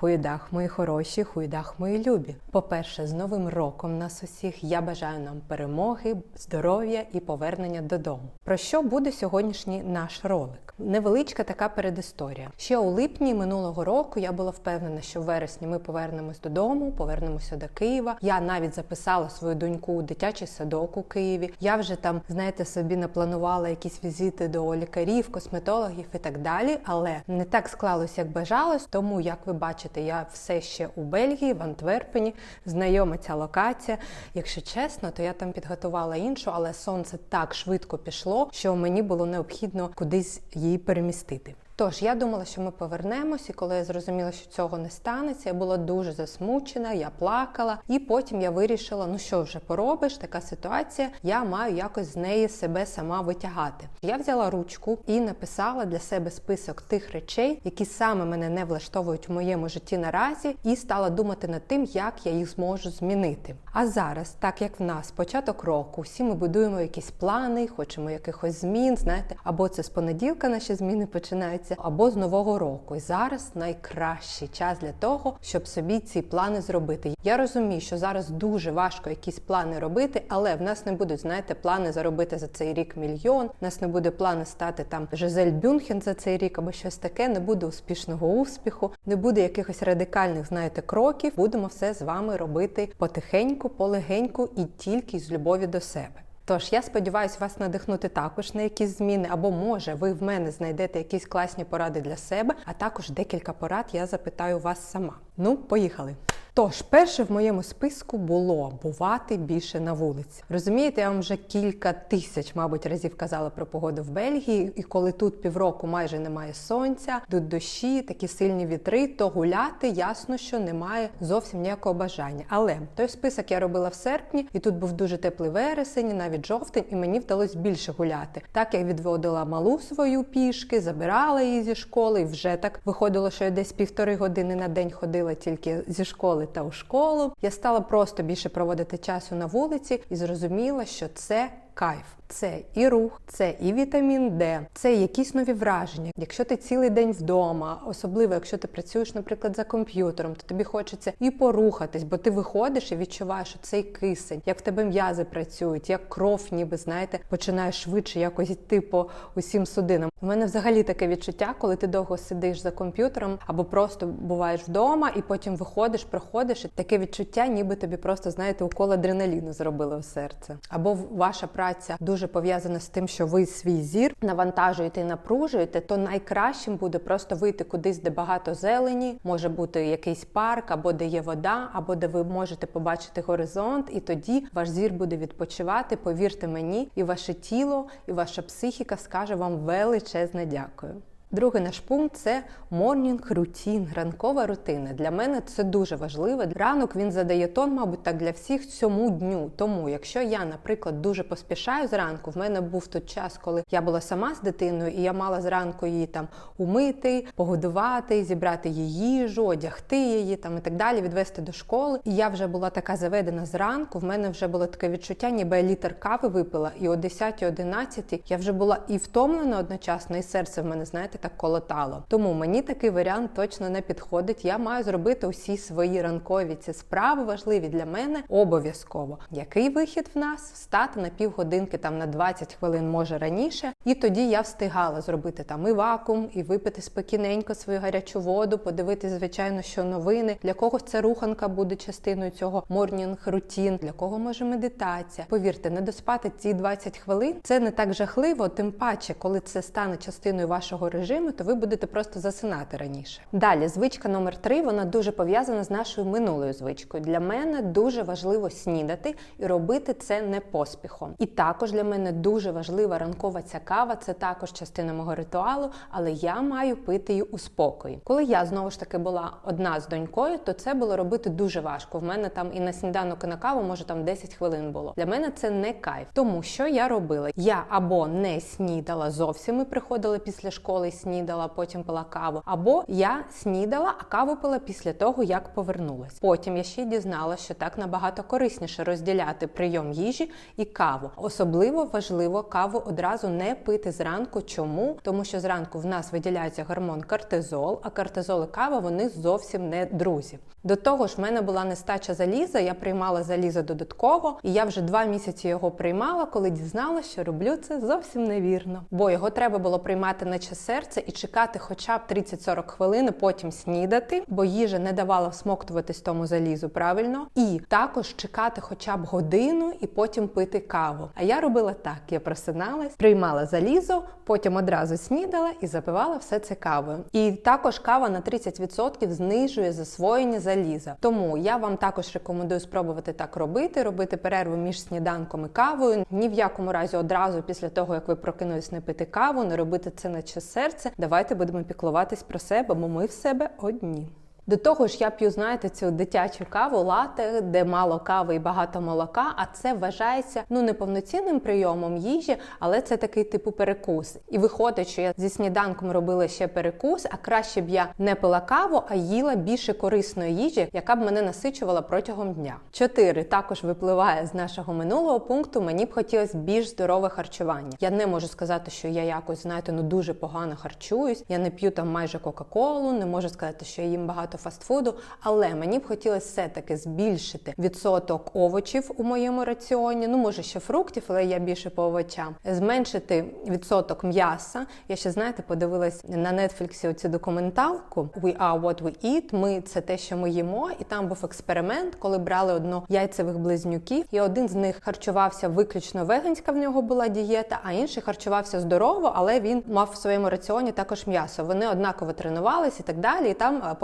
Хуїдах, мої хороші, хуїдах, мої любі. По-перше, з Новим роком нас усіх я бажаю нам перемоги, здоров'я і повернення додому. Про що буде сьогоднішній наш ролик? Невеличка така передісторія. Ще у липні минулого року я була впевнена, що в вересні ми повернемось додому, повернемося до Києва. Я навіть записала свою доньку у дитячий садок у Києві. Я вже там, знаєте, собі напланувала якісь візити до лікарів, косметологів і так далі. Але не так склалось, як бажалось. Тому, як ви бачите, я все ще у Бельгії, в Антверпені, знайома ця локація. Якщо чесно, то я там підготувала іншу, але сонце так швидко пішло, що мені було необхідно кудись її перемістити. Тож я думала, що ми повернемось, і коли я зрозуміла, що цього не станеться, я була дуже засмучена, я плакала, і потім я вирішила: ну що вже поробиш, така ситуація, я маю якось з неї себе сама витягати. Я взяла ручку і написала для себе список тих речей, які саме мене не влаштовують в моєму житті наразі, і стала думати над тим, як я їх зможу змінити. А зараз, так як в нас початок року, всі ми будуємо якісь плани, хочемо якихось змін, знаєте, або це з понеділка наші зміни починаються або з нового року. І зараз найкращий час для того, щоб собі ці плани зробити. Я розумію, що зараз дуже важко якісь плани робити, але в нас не будуть, знаєте, плани заробити за цей рік мільйон. У нас не буде плани стати там Жизель Бюнхен за цей рік або щось таке. Не буде успішного успіху, не буде якихось радикальних, знаєте, кроків. Будемо все з вами робити потихеньку, полегеньку і тільки з любові до себе. Тож я сподіваюся вас надихнути також на якісь зміни, або може ви в мене знайдете якісь класні поради для себе, а також декілька порад я запитаю вас сама. Ну, поїхали. Тож, перше в моєму списку було бувати більше на вулиці. Розумієте, я вам вже кілька тисяч, мабуть, разів казала про погоду в Бельгії, і коли тут півроку майже немає сонця, тут дощі, такі сильні вітри, то гуляти ясно, що немає зовсім ніякого бажання. Але той список я робила в серпні, і тут був дуже теплий вересень, навіть жовтень, і мені вдалося більше гуляти. Так я відводила малу свою пішки, забирала її зі школи, і вже так виходило, що я десь півтори години на день ходила тільки зі школи та у школу. Я стала просто більше проводити часу на вулиці і зрозуміла, що це кайф. Це і рух, це і вітамін Д, це якісь нові враження. Якщо ти цілий день вдома, особливо якщо ти працюєш, наприклад, за комп'ютером, то тобі хочеться і порухатись, бо ти виходиш і відчуваєш що цей кисень, як в тебе м'язи працюють, як кров, ніби знаєте, починає швидше якось йти по усім судинам. У мене взагалі таке відчуття, коли ти довго сидиш за комп'ютером або просто буваєш вдома, і потім виходиш, проходиш, і таке відчуття, ніби тобі просто знаєте, укол адреналіну зробили в серце, або ваша праця дуже пов'язана з тим, що ви свій зір навантажуєте і напружуєте, то найкращим буде просто вийти кудись, де багато зелені, може бути якийсь парк, або де є вода, або де ви можете побачити горизонт, і тоді ваш зір буде відпочивати. Повірте мені, і ваше тіло, і ваша психіка скаже вам величезне дякую. Другий наш пункт це морнінг рутін, ранкова рутина. Для мене це дуже важливо. Ранок він задає тон, мабуть, так для всіх цьому дню. Тому, якщо я, наприклад, дуже поспішаю зранку, в мене був той час, коли я була сама з дитиною, і я мала зранку її там умити, погодувати, зібрати її їжу, одягти її там і так далі, відвести до школи. І я вже була така заведена зранку. В мене вже було таке відчуття, ніби я літр кави випила, і о 10-11 я вже була і втомлена одночасно, і серце в мене, знаєте, так колотало. Тому мені такий варіант точно не підходить. Я маю зробити усі свої ранкові ці справи важливі для мене обов'язково. Який вихід в нас? Встати на півгодинки, там на 20 хвилин, може раніше, і тоді я встигала зробити там і вакуум, і випити спокійненько свою гарячу воду, подивитися, звичайно, що новини. Для когось ця руханка буде частиною цього морнінг рутін, для кого може медитація. Повірте, не доспати ці 20 хвилин це не так жахливо, тим паче, коли це стане частиною вашого режиму, то ви будете просто засинати раніше. Далі, звичка номер три, вона дуже пов'язана з нашою минулою звичкою. Для мене дуже важливо снідати і робити це не поспіхом. І також для мене дуже важлива ранкова ця кава, це також частина мого ритуалу, але я маю пити її у спокої. Коли я знову ж таки була одна з донькою, то це було робити дуже важко. В мене там і на сніданок, і на каву, може там 10 хвилин було. Для мене це не кайф. Тому що я робила? Я або не снідала зовсім і приходила після школи снідала, потім пила каву. Або я снідала, а каву пила після того, як повернулась. Потім я ще дізналася, що так набагато корисніше розділяти прийом їжі і каву. Особливо важливо каву одразу не пити зранку. Чому? Тому що зранку в нас виділяється гормон кортизол, а кортизол і кава вони зовсім не друзі. До того ж, в мене була нестача заліза, я приймала залізо додатково, і я вже два місяці його приймала, коли дізналася, що роблю це зовсім невірно. Бо його треба було приймати наче серце і чекати хоча б 30-40 хвилин, потім снідати, бо їжа не давала всмоктуватись тому залізу правильно. І також чекати хоча б годину і потім пити каву. А я робила так: я просиналась, приймала залізо, потім одразу снідала і запивала все це кавою. І також кава на 30% знижує засвоєння заліза. Тому я вам також рекомендую спробувати так робити, робити перерву між сніданком і кавою. Ні в якому разі одразу після того, як ви прокинулись не пити каву, не робити це наче серце. Давайте будемо піклуватись про себе, бо ми в себе одні. До того ж, я п'ю, знаєте, цю дитячу каву, лате, де мало кави і багато молока. А це вважається ну не повноцінним прийомом їжі, але це такий типу перекус. І виходить, що я зі сніданком робила ще перекус, а краще б я не пила каву, а їла більше корисної їжі, яка б мене насичувала протягом дня. Чотири також випливає з нашого минулого пункту. Мені б хотілося більш здорове харчування. Я не можу сказати, що я якось знаєте, ну дуже погано харчуюсь. Я не п'ю там майже кока-колу, не можу сказати, що я їм багато фастфуду, але мені б хотілося все-таки збільшити відсоток овочів у моєму раціоні. Ну, може, ще фруктів, але я більше по овочам. Зменшити відсоток м'яса. Я ще знаєте, подивилась на нетфліксі оцю документалку We are what we eat. Ми це те, що ми їмо, і там був експеримент, коли брали одно яйцевих близнюків, і один з них харчувався виключно веганська. В нього була дієта, а інший харчувався здорово, але він мав в своєму раціоні також м'ясо. Вони однаково тренувалися і так далі. І там е,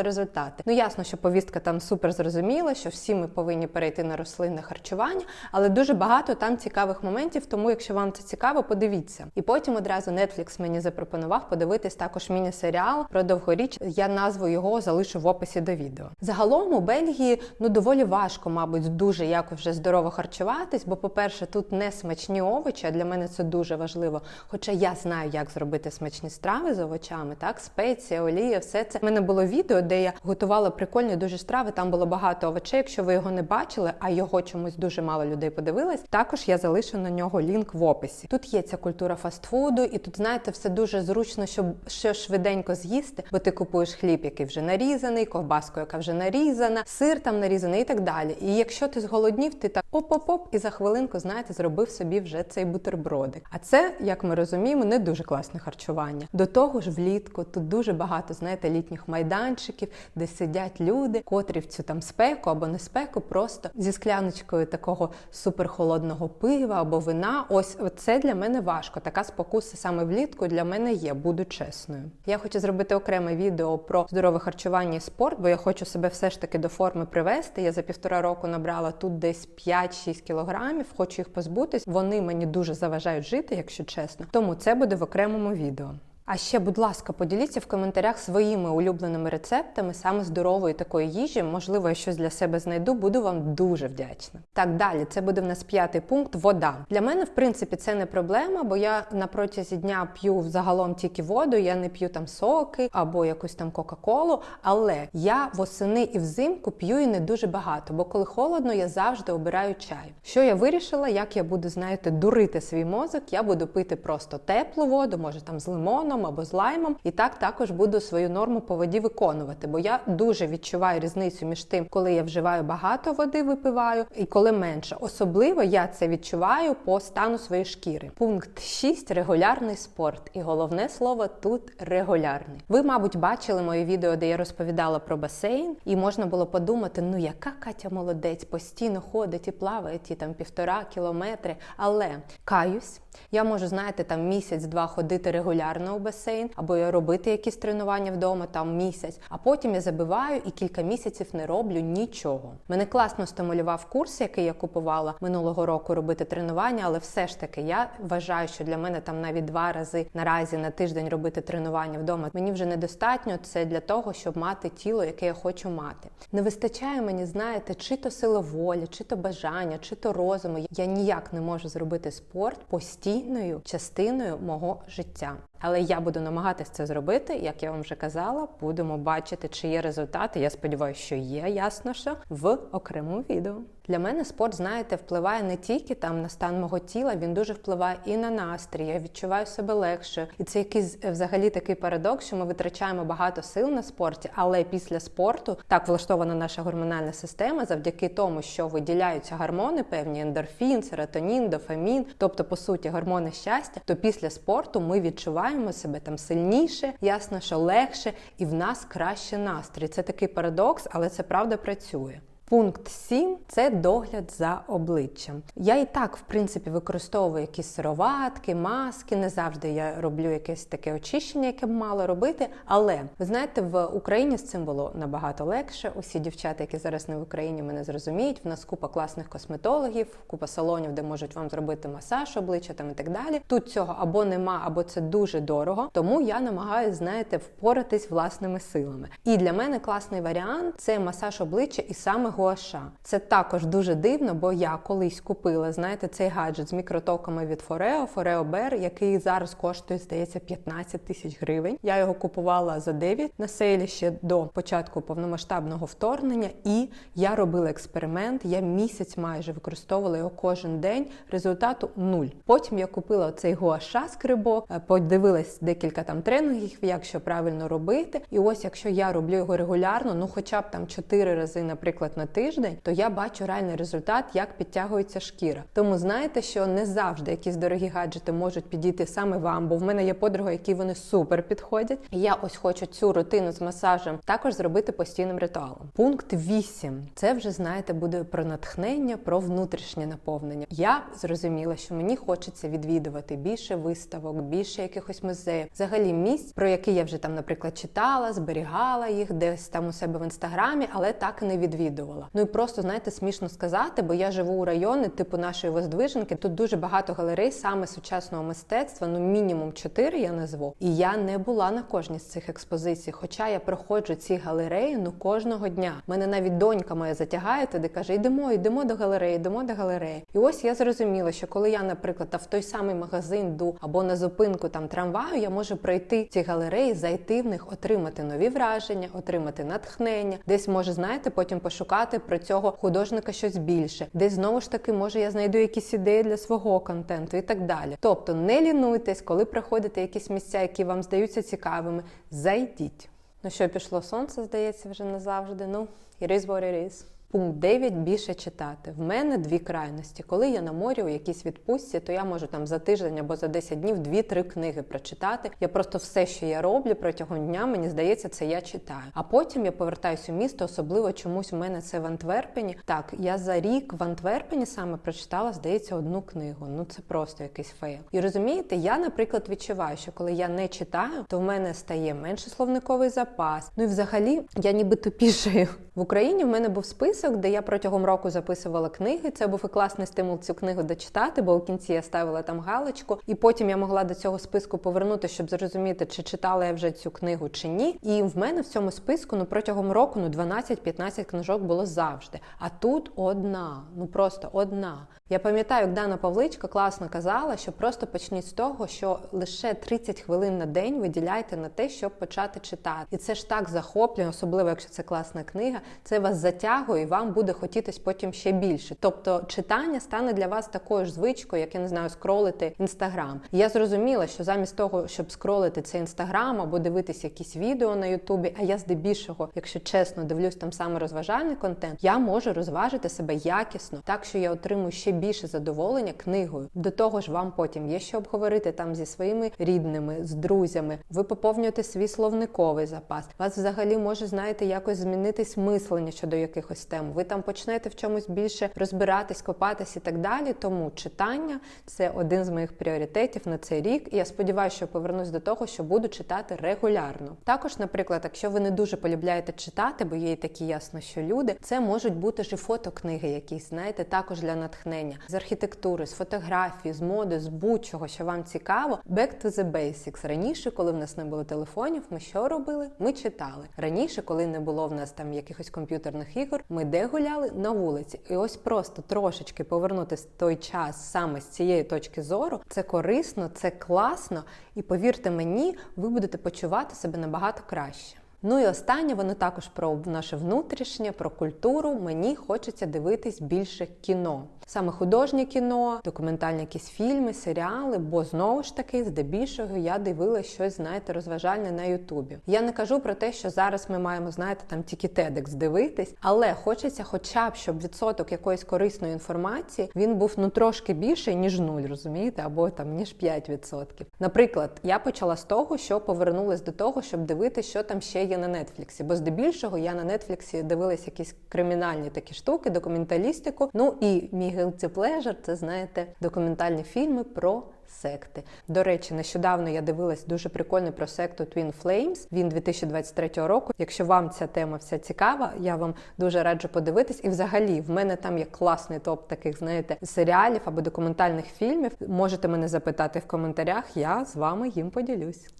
показували результати. Ну ясно, що повістка там супер зрозуміла, що всі ми повинні перейти на рослинне харчування, але дуже багато там цікавих моментів. Тому, якщо вам це цікаво, подивіться. І потім одразу Netflix мені запропонував подивитись також міні-серіал про довгоріч. Я назву його залишу в описі до відео. Загалом у Бельгії ну доволі важко, мабуть, дуже якось вже здорово харчуватись, бо, по-перше, тут не смачні овочі, а для мене це дуже важливо. Хоча я знаю, як зробити смачні страви з овочами, так спеція, олія, все це У мене було відео, де я готувала прикольні дуже страви. Там було багато овочей. Якщо ви його не бачили, а його чомусь дуже мало людей подивились. Також я залишу на нього лінк в описі. Тут є ця культура фастфуду, і тут, знаєте, все дуже зручно, щоб ще швиденько з'їсти, бо ти купуєш хліб, який вже нарізаний, ковбаску, яка вже нарізана, сир там нарізаний і так далі. І якщо ти зголоднів, ти так оп-оп-оп, і за хвилинку, знаєте, зробив собі вже цей бутербродик. А це, як ми розуміємо, не дуже класне харчування. До того ж, влітку тут дуже багато, знаєте, літніх майданчиків, де сидять люди, котрі в цю там спеку або не спеку, просто зі скляночкою такого суперхолодного пива або вина. Ось це для мене важко. Така спокуса саме влітку для мене є, буду чесною. Я хочу зробити окреме відео про здорове харчування і спорт, бо я хочу себе все ж таки до форми привести. Я за півтора року набрала тут десь 5-6 кілограмів, хочу їх позбутись. Вони мені дуже заважають жити, якщо чесно. Тому це буде в окремому відео. А ще, будь ласка, поділіться в коментарях своїми улюбленими рецептами саме здорової такої їжі. Можливо, я щось для себе знайду, буду вам дуже вдячна. Так далі, це буде в нас п'ятий пункт вода. Для мене, в принципі, це не проблема, бо я на протязі дня п'ю загалом тільки воду, я не п'ю там соки або якусь там Кока-Колу. Але я восени і взимку п'ю і не дуже багато, бо коли холодно, я завжди обираю чай. Що я вирішила, як я буду, знаєте, дурити свій мозок, я буду пити просто теплу воду, може там з лимоном або з лаймом, і так також буду свою норму по воді виконувати. Бо я дуже відчуваю різницю між тим, коли я вживаю багато води, випиваю, і коли менше. Особливо я це відчуваю по стану своєї шкіри. Пункт 6. регулярний спорт. І головне слово тут регулярний. Ви, мабуть, бачили моє відео, де я розповідала про басейн, і можна було подумати, ну яка Катя молодець, постійно ходить і плаває ті там півтора кілометри. Але каюсь, я можу, знаєте, там місяць-два ходити регулярно басейн, або робити якісь тренування вдома там місяць, а потім я забиваю і кілька місяців не роблю нічого. Мене класно стимулював курс, який я купувала минулого року робити тренування, але все ж таки я вважаю, що для мене там навіть два рази наразі на тиждень робити тренування вдома. Мені вже недостатньо це для того, щоб мати тіло, яке я хочу мати. Не вистачає мені, знаєте, чи то сила волі, чи то бажання, чи то розуму. Я ніяк не можу зробити спорт постійною частиною мого життя. Але я буду намагатись це зробити, як я вам вже казала. Будемо бачити, чи є результати. Я сподіваюся, що є, ясно що в окремому відео. Для мене спорт, знаєте, впливає не тільки там на стан мого тіла, він дуже впливає і на настрій. Я відчуваю себе легше. І це якийсь е, взагалі такий парадокс, що ми витрачаємо багато сил на спорті, але після спорту так влаштована наша гормональна система, завдяки тому, що виділяються гормони, певні ендорфін, серотонін, дофамін, тобто по суті гормони щастя. То після спорту ми відчуваємо себе там сильніше, ясно, що легше, і в нас краще настрій. Це такий парадокс, але це правда працює. Пункт 7 – це догляд за обличчям. Я і так, в принципі, використовую якісь сироватки, маски. Не завжди я роблю якесь таке очищення, яке б мало робити. Але ви знаєте, в Україні з цим було набагато легше. Усі дівчата, які зараз не в Україні, мене зрозуміють. В нас купа класних косметологів, купа салонів, де можуть вам зробити масаж обличчя там і так далі. Тут цього або нема, або це дуже дорого. Тому я намагаюся, знаєте, впоратись власними силами. І для мене класний варіант це масаж обличчя і саме гуаша. Це також дуже дивно, бо я колись купила, знаєте, цей гаджет з мікротоками від Foreo, Foreo Bear, який зараз коштує, здається, 15 тисяч гривень. Я його купувала за 9 на сейлі ще до початку повномасштабного вторгнення, і я робила експеримент. Я місяць майже використовувала його кожен день. Результату нуль. Потім я купила цей гуаша скрибок, е, подивилась декілька там тренінгів, як що правильно робити. І ось, якщо я роблю його регулярно, ну хоча б там 4 рази, наприклад, на тиждень, то я бачу реальний результат, як підтягується шкіра. Тому знаєте, що не завжди якісь дорогі гаджети можуть підійти саме вам, бо в мене є подруга, які вони супер підходять. І я ось хочу цю рутину з масажем також зробити постійним ритуалом. Пункт 8. Це вже знаєте, буде про натхнення, про внутрішнє наповнення. Я зрозуміла, що мені хочеться відвідувати більше виставок, більше якихось музеїв, взагалі місць, про які я вже там, наприклад, читала, зберігала їх десь там у себе в інстаграмі, але так і не відвідувала. Ну і просто знаєте, смішно сказати, бо я живу у районі, типу нашої Воздвиженки. Тут дуже багато галерей саме сучасного мистецтва, ну мінімум чотири я назву. І я не була на кожній з цих експозицій. Хоча я проходжу ці галереї ну кожного дня. Мене навіть донька моя затягає туди, каже: йдемо, йдемо до галереї, йдемо до галереї. І ось я зрозуміла, що коли я, наприклад, в той самий магазин йду або на зупинку там трамваю, я можу пройти ці галереї, зайти в них, отримати нові враження, отримати натхнення. Десь може, знаєте, потім пошукати про цього художника щось більше. Десь знову ж таки, може, я знайду якісь ідеї для свого контенту і так далі. Тобто не лінуйтесь, коли приходите якісь місця, які вам здаються цікавими, зайдіть. Ну що, пішло сонце, здається, вже назавжди. Ну, it is what it is. Пункт 9 більше читати. В мене дві крайності. Коли я на морі у якійсь відпустці, то я можу там за тиждень або за 10 днів дві-три книги прочитати. Я просто все, що я роблю протягом дня, мені здається, це я читаю. А потім я повертаюся у місто, особливо чомусь у мене це в Антверпені. Так, я за рік в Антверпені саме прочитала, здається, одну книгу. Ну це просто якийсь фейл. І розумієте, я, наприклад, відчуваю, що коли я не читаю, то в мене стає менше словниковий запас. Ну і взагалі я ніби тупішаю. В Україні в мене був список, де я протягом року записувала книги. Це був і класний стимул цю книгу дочитати, бо у кінці я ставила там галочку, і потім я могла до цього списку повернути, щоб зрозуміти, чи читала я вже цю книгу чи ні. І в мене в цьому списку ну протягом року ну 12-15 книжок було завжди. А тут одна, ну просто одна. Я пам'ятаю, як Дана Павличка класно казала, що просто почніть з того, що лише 30 хвилин на день виділяйте на те, щоб почати читати. І це ж так захоплює, особливо якщо це класна книга. Це вас затягує, і вам буде хотітись потім ще більше. Тобто, читання стане для вас такою ж звичкою, як я не знаю, скролити інстаграм. Я зрозуміла, що замість того, щоб скролити цей інстаграм або дивитися якісь відео на Ютубі, а я здебільшого, якщо чесно, дивлюсь там саме розважальний контент, я можу розважити себе якісно, так що я отримую ще більше задоволення книгою. До того ж, вам потім є що обговорити там зі своїми рідними, з друзями. Ви поповнюєте свій словниковий запас. Вас взагалі може, знаєте, якось змінитись мислення щодо якихось тем. Ви там почнете в чомусь більше розбиратись, копатись і так далі. Тому читання це один з моїх пріоритетів на цей рік. І я сподіваюся, що повернусь до того, що буду читати регулярно. Також, наприклад, якщо ви не дуже полюбляєте читати, бо є і такі ясно, що люди, це можуть бути ж і фотокниги, якісь знаєте, також для натхнення. з архітектури, з фотографії, з моди, з будь-чого, що вам цікаво. Back to the basics. Раніше, коли в нас не було телефонів, ми що робили? Ми читали. Раніше, коли не було в нас там якихось комп'ютерних ігор, ми де гуляли на вулиці. І ось просто трошечки повернутися в той час саме з цієї точки зору, це корисно, це класно, і повірте мені, ви будете почувати себе набагато краще. Ну і останнє, воно також про наше внутрішнє, про культуру. Мені хочеться дивитись більше кіно. Саме художнє кіно, документальні якісь фільми, серіали, бо знову ж таки, здебільшого, я дивилася щось, знаєте, розважальне на Ютубі. Я не кажу про те, що зараз ми маємо, знаєте, там тільки TEDx дивитись, але хочеться, хоча б, щоб відсоток якоїсь корисної інформації він був ну трошки більший, ніж нуль, розумієте, або там ніж 5%. Наприклад, я почала з того, що повернулась до того, щоб дивитися, що там ще є на Нетфліксі. Бо здебільшого я на Нетфліксі дивилась якісь кримінальні такі штуки, документалістику. Ну і мій guilty pleasure – це знаєте документальні фільми про. Секти. До речі, нещодавно я дивилась дуже прикольний про секту Twin Flames. Він 2023 року. Якщо вам ця тема вся цікава, я вам дуже раджу подивитись. І взагалі в мене там є класний топ таких, знаєте, серіалів або документальних фільмів. Можете мене запитати в коментарях, я з вами їм поділюсь.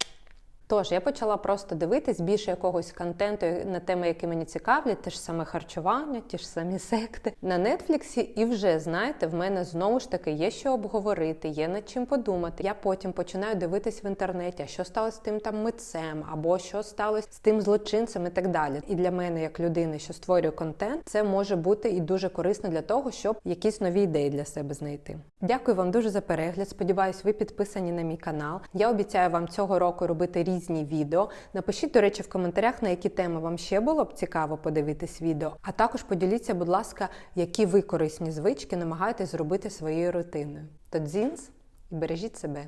Тож я почала просто дивитись більше якогось контенту на теми, які мені цікавлять, те ж саме харчування, ті ж самі секти на Нетфліксі. І вже знаєте, в мене знову ж таки є що обговорити, є над чим подумати. Я потім починаю дивитись в інтернеті, що сталося з тим там митцем, або що сталося з тим злочинцем і так далі. І для мене, як людини, що створює контент, це може бути і дуже корисно для того, щоб якісь нові ідеї для себе знайти. Дякую вам дуже за перегляд. Сподіваюсь, ви підписані на мій канал. Я обіцяю вам цього року робити різні відео. Напишіть, до речі, в коментарях, на які теми вам ще було б цікаво подивитись відео. А також поділіться, будь ласка, які ви корисні звички намагаєтесь зробити своєю рутиною. То дзінс і бережіть себе.